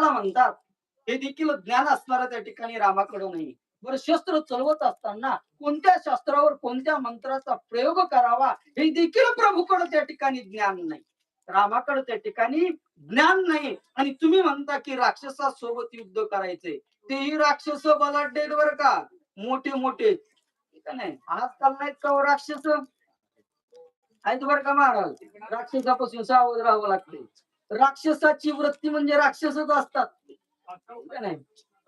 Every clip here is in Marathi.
कशाला म्हणतात. हे देखील ज्ञान असणार त्या ठिकाणी रामाकडं नाही. बरं शस्त्र चलवत असताना कोणत्या शास्त्रावर कोणत्या मंत्राचा प्रयोग करावा हे देखील प्रभूकडे त्या ठिकाणी ज्ञान नाही. रामाकडे त्या ठिकाणी ज्ञान नाही. आणि तुम्ही म्हणता की राक्षसासोबत युद्ध करायचे. तेही राक्षस बलाढ्य आहेत बरं का? मोठे मोठे. ठीक नाही आजकाल नाहीत का हो राक्षस? आहेत बरं का महाराज? राक्षसापासून सावध राहावं लागते. राक्षसाची वृत्ती म्हणजे राक्षसच असतात. नाही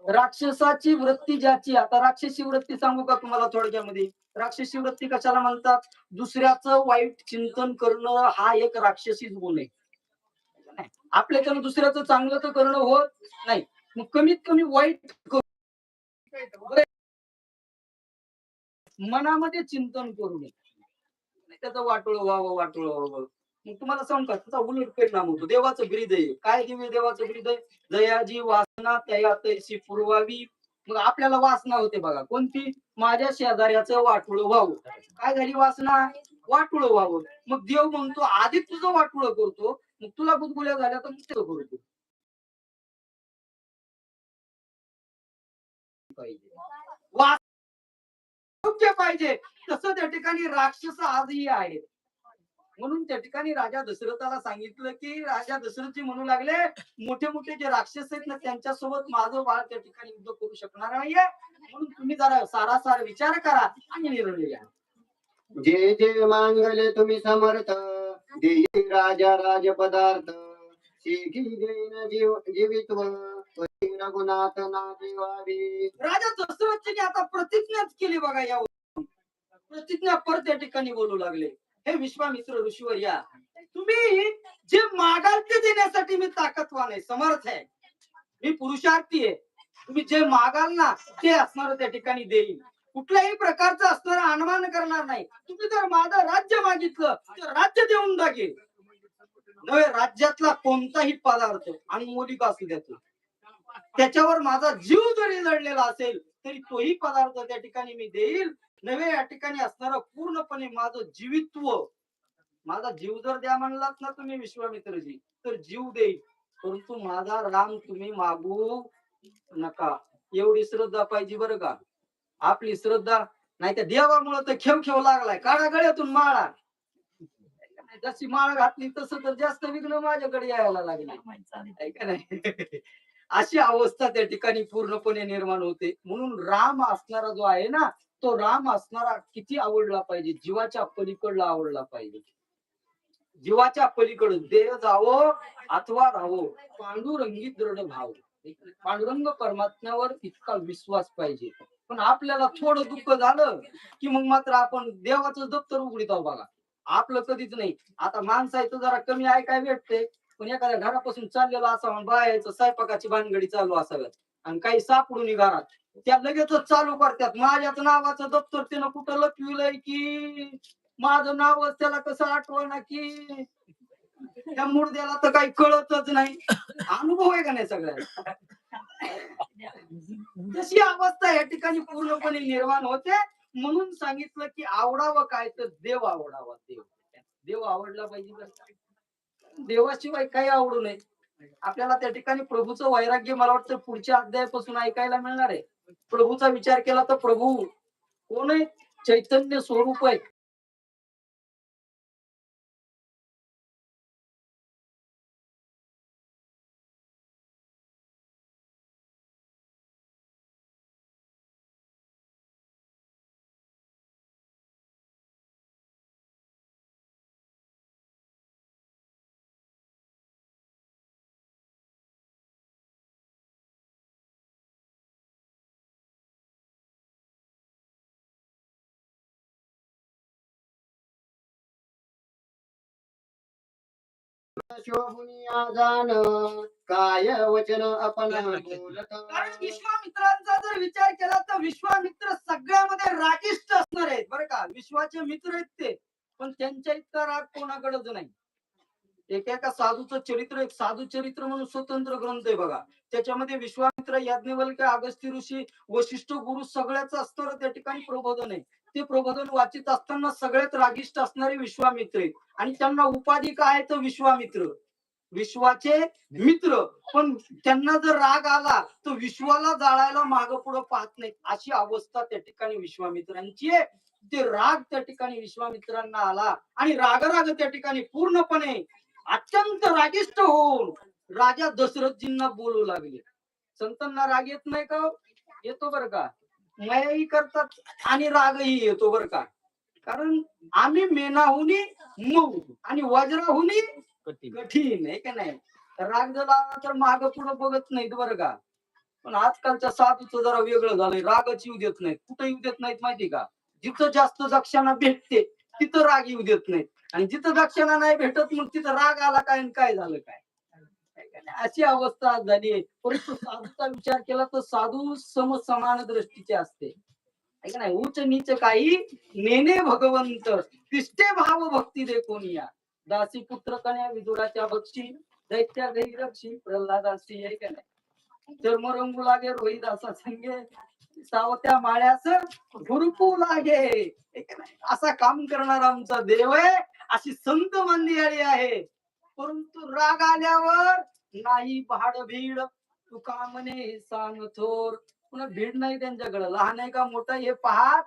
राक्षसाची वृत्ती ज्याची आता राक्षसी वृत्ती सांगू का तुम्हाला थोडक्यामध्ये? राक्षसी वृत्ती कशाला म्हणतात? दुसऱ्याचं वाईट चिंतन करणं हा एक राक्षसीच गुण आहे. आपल्याच्यानं दुसऱ्याचं चांगलं तर करणं होत नाही. मग कमीत कमी वाईट करू मनामध्ये चिंतन करू नये. त्याचं वाटोळ व्हावं वाटोळ व्हावं. मग तुम्हाला सांगू का त्याचा उलट परिणाम होतो. देवाचं ब्रीद आहे. काय दिव्य देवाचं ब्रीद आहे दयाजी वासना तया तैशी पुरवावी. मग आपल्याला वासना होते बघा. कोणती? माझ्या शेजाऱ्याचं वाटुळ व्हावं. काय झाली वासना? वाटुळ व्हावं. मग देव म्हणतो आधी तुझं वाटुळ करतो. मग तुला गुदगुल्या झाल्या तर मग ते करतो. पाहिजे. वास पाहिजे. तसं त्या ठिकाणी राक्षस आजही आहेत. म्हणून त्या ठिकाणी राजा दशरथाला सांगितलं की राजा दशरथजी म्हणू लागले मोठे मोठे जे राक्षस आहेत ना त्यांच्यासोबत माझं बाळ त्या ठिकाणी युद्ध करू शकणार नाहीये. म्हणून तुम्ही जरा सारासार विचार करा आणि निर्णय घ्या. जे जे मांगले तुम्ही समर्थ देई राजा राज पदार्थ जीव रघुनाथ राजा दशरथजीने आता प्रतिज्ञाच केली बघा या प्रतिज्ञा पर त्या ठिकाणी बोलू लागले. हे विश्वामित्र ऋषीवर या तुम्ही जे मागाल ते देण्यासाठी मी ताकदवान आहे समर्थ आहे. मी पुरुषार्थी आहे. तुम्ही जे मागाल ना ते असणार त्या ठिकाणी देईल कुठल्याही प्रकारचं असणार अनुमान करणार नाही. तुम्ही जर माझं राज्य मागितलं तर राज्य देऊन टाकेल नव्हे राज्यातला कोणताही पदार्थ अनमोलिक असू द्या त्याच्यावर माझा जीव जरी लढलेला असेल तरी तोही पदार्थ त्या ठिकाणी मी देईल. नव्हे या ठिकाणी असणार पूर्णपणे माझं जीवित्व. माझा जीव जर द्या म्हणलात ना तुम्ही विश्वामित्रजी तर जीव देईल परंतु माझा राम तुम्ही मागू नका. एवढी श्रद्धा पाहिजे बरं का? आपली श्रद्धा नाही तर देवामुळं तर खेव खेव लागलाय. काळा गळ्यातून माळा. जशी माळ घातली तसं तर जास्त विघ्न माझ्याकडे यायला लागले. आहे का नाही? अशी अवस्था त्या ठिकाणी पूर्णपणे निर्माण होते. म्हणून राम असणारा जो आहे ना तो राम असणारा किती आवडला पाहिजे? जीवाच्या पलीकडला आवडला पाहिजे. जीवाच्या पलीकडून देह जावो अथवा राहो. पांडुरंगी दृढ भाव. पांडुरंग परमात्म्यावर इतका विश्वास पाहिजे. पण आपल्याला थोडं दुःख झालं की मग मात्र आपण देवाचं दप्तर उघडीत आहोत बघा. आपलं कधीच नाही. आता माणसायचं जरा कमी ऐकाय भेटते? पण एखाद्या घरापासून चाललेलं असावं बायाचं स्वयंपाकाची भानगडी चालू असाव्यात आणि काही सापडून घरात त्या लगेचच चालू करतात. माझ्याच नावाचं दप्तर त्यानं कुठं लपविलंय की? माझं नावच त्याला कसं आठवण की? त्या मुर्द्याला तर काही कळतच नाही. अनुभव आहे का नाही सगळ्या तशी अवस्था या ठिकाणी पूर्णपणे निर्माण होते. म्हणून सांगितलं की आवडावं काय तर देव आवडावा. देव. देव आवडला पाहिजे देवाशिवाय काही आवडू नये. आपल्याला त्या ठिकाणी प्रभूचं वैराग्य मला वाटतं पुढच्या अध्यायापासून ऐकायला मिळणार आहे. प्रभूचा विचार केला तर प्रभू कोण आहे? चैतन्य स्वरूप आहे. शोभुनी काय वचन आपण बोलत? कारण विश्वामित्रांचा जर विचार केला तर विश्वामित्र सगळ्यामध्ये रागिष्ट असणार आहेत बरं का? विश्वाचे मित्र आहेत ते. पण त्यांच्या इतका राग कोणाकडेच नाही. एकेका साधूचं चरित्र एक साधू चरित्र म्हणून स्वतंत्र ग्रंथ आहे बघा. त्याच्यामध्ये विश्वामित्र याज्ञवल्क्य अगस्ती ऋषी वशिष्ठ गुरु सगळ्याच असणार त्या ठिकाणी प्रबोधन आहे. ते प्रबोधन वाचित असताना सगळ्यात रागिष्ट असणारे विश्वामित्र आहेत. आणि त्यांना उपाधी काय आहे? तर विश्वामित्र. विश्वाचे मित्र. पण त्यांना जर राग आला तर विश्वाला जाळायला माग पुढे पाहत नाही अशी अवस्था त्या ठिकाणी विश्वामित्रांची आहे. ते राग त्या ठिकाणी विश्वामित्रांना आला आणि रागराग त्या ठिकाणी पूर्णपणे अत्यंत रागिष्ट होऊन राजा दशरथजींना बोलू लागले. संतांना राग येत नाही का? येतो बर का? मयाही करतात आणि रागही येतो बर का? कारण आम्ही मेनाहुनी मऊ आणि वज्राहुनी कठीण. आहे का नाही? राग आला तर माग पुढे बघत नाहीत बरं का? पण आजकालच्या साधूचं जरा वेगळं झालंय. रागच येऊ देत नाहीत. कुठं येऊ देत नाहीत माहिती का? जिथं जास्त दक्षाणा भेटते तिथं राग येऊ देत नाहीत. आणि जिथं दक्षिणा नाही भेटत मग तिथं राग आला काय आणि काय झालं काय? नाही? अशी अवस्था आज झाली परंतु साधूचा विचार केला तर साधू सम समान दृष्टीचे असते. है नाही उच्च नीच काही नेने भगवंत तिष्ठे भाव भक्ती दे कोणिया दासी पुत्र कन्या विदुराच्या बक्षी दैत्या गैरक्षी प्रल्हादासी आहे का नाही चर्मरंगू लागे रोहिदासा संगे सावत्या माळ्याच भुरपू लागे. असा काम करणारा आमचा देव आहे अशी संत मंदिराळी आहे. परंतु राग आल्यावर नाही भाड भीड तुका म्हणे सांग थोर. पुन्हा भीड नाही त्यांच्याकडे लहान आहे का मोठा हे पाहत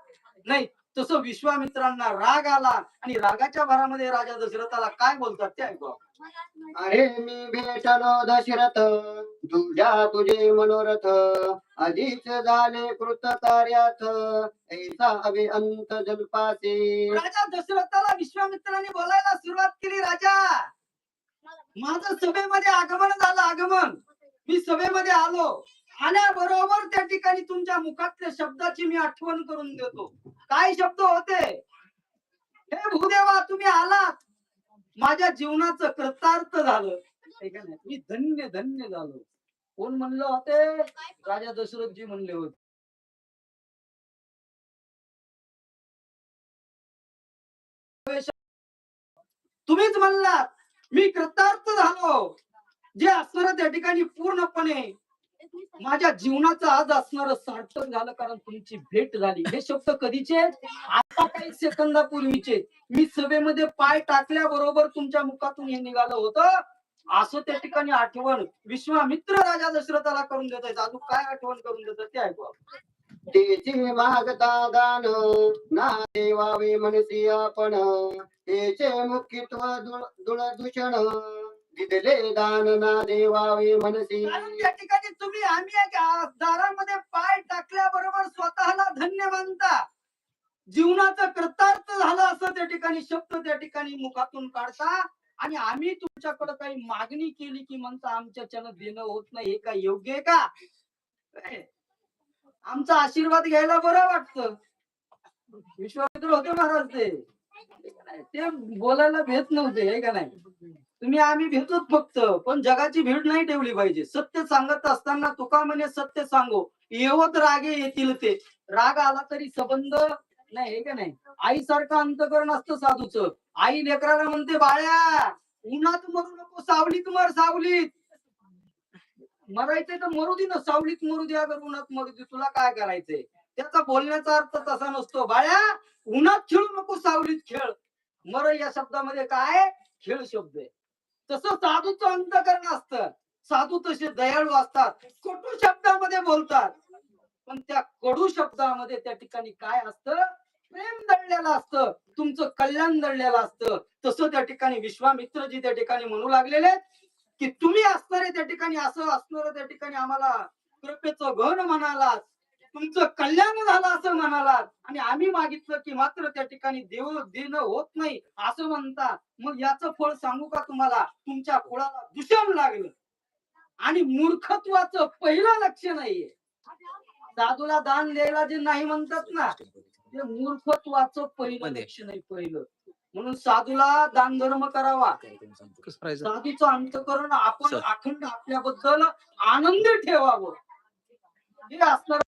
नाही तसं विश्वामित्रांना राग आला आणि रागाच्या भरामध्ये राजा दशरथाला काय बोलतात ते ऐकू आपण. अरे मी भेटलो दशरथ. तुझ्या तुझे मनोरथ. अधिक झाले कृत कार्यात ऐसा अभि अंत जल्पासे. राजा दशरथाला विश्वामित्राने बोलायला सुरुवात केली राजा. माझं सभेमध्ये आगमन झालं आगमन. मी सभेमध्ये आलो. आल्याबरोबर त्या ठिकाणी तुमच्या मुखातल्या शब्दाची मी आठवण करून देतो. काय शब्द होते? हे भूदेवा तुम्ही आलात. माझ्या जीवनाचं कृतार्थ झालं. मी धन्य धन्य झालो. कोण म्हणलं होते? राजा दशरथजी म्हणले होते. तुम्हीच म्हणलात मी कृतार्थ झालो. जे असणार त्या ठिकाणी पूर्णपणे माझ्या जीवनाचं आज असणार सार्थक झालं कारण तुमची भेट झाली. हे शब्द कधीचे? आता काही सेकंदापूर्वीचे. मी सभेमध्ये पाय टाकल्याबरोबर तुमच्या मुखातून हे निघालं होतं. असं त्या ठिकाणी आठवण विश्वामित्र राजा दशरथाला करून देत आहेत अजून काय आठवण करून देतात ते ऐकू आपण. तेचे मागता दान ना देवावे मनसी आपण. तेचे मुख्यत्व दुळ दूषण दिदले दानना देवावे मनसी. कारण ठिकाणी तुम्ही आम्ही एक दारामध्ये पाय टाकल्याबरोबर स्वतःला धन्य मानता. जीवनाचं कृतार्थ झालं असं त्या ठिकाणी शब्द त्या ठिकाणी मुखातून काढता. आणि आम्ही तुमच्याकडे काही मागणी केली की म्हणता आमच्याच्यानं देणं होत नाही हे काय योग्य आहे का? आमचा आशीर्वाद घ्यायला बरं वाटत. विश्वामित्र होते महाराज ते. बोलायला भेट नव्हते हे का नाही? तुम्ही आम्ही भेटत फक्त पण जगाची भीड नाही ठेवली पाहिजे. सत्य सांगत असताना तुका म्हणे सत्य सांगो? येवत रागे येतील ते. राग आला तरी संबंध नाही हे का नाही? आईसारखं अंतकरण असतं साधूच. आई लेकराला म्हणते बाळ्या उन्हात मरू नको सावलीत मर सावलीत. मरायचंय तर मरू दे ना सावलीत मरू दे अगर उन्हात मरू दे तुला काय करायचंय? त्याचा बोलण्याचा अर्थ तसा नसतो. बाळ्या उन्हात खेळू नको सावलीत खेळ. मर या शब्दामध्ये काय? खेळ शब्द आहे. तसं साधूचं अंतकरण असतं. साधू तसे दयाळू असतात. कटू शब्दामध्ये बोलतात. पण त्या कडू शब्दामध्ये त्या ठिकाणी काय असतं? प्रेम दडलेलं असतं. तुमचं कल्याण दडलेलं असतं. तसं त्या ठिकाणी विश्वामित्रजी त्या ठिकाणी म्हणू लागलेले की तुम्ही असणारे त्या ठिकाणी असं असणार त्या ठिकाणी आम्हाला कृपेचं घन म्हणालात. तुमचं कल्याण झालं असं म्हणालात. आणि आम्ही मागितलं की मात्र त्या ठिकाणी देव देणं होत नाही असं म्हणता. मग याचं फळ सांगू का तुम्हाला? तुमच्या कुळाला दूषण लागलं. आणि मूर्खत्वाचं पहिलं लक्षण नाहीये. साधूला दान द्यायला जे नाही म्हणतात ना ते मूर्खत्वाचं पहिलं. लक्षण आहे पहिलं. म्हणून साधूला दान धर्म करावा साधूचं अंतकरण आपण. अखंड आपल्याबद्दल आनंद ठेवावं. हे असणार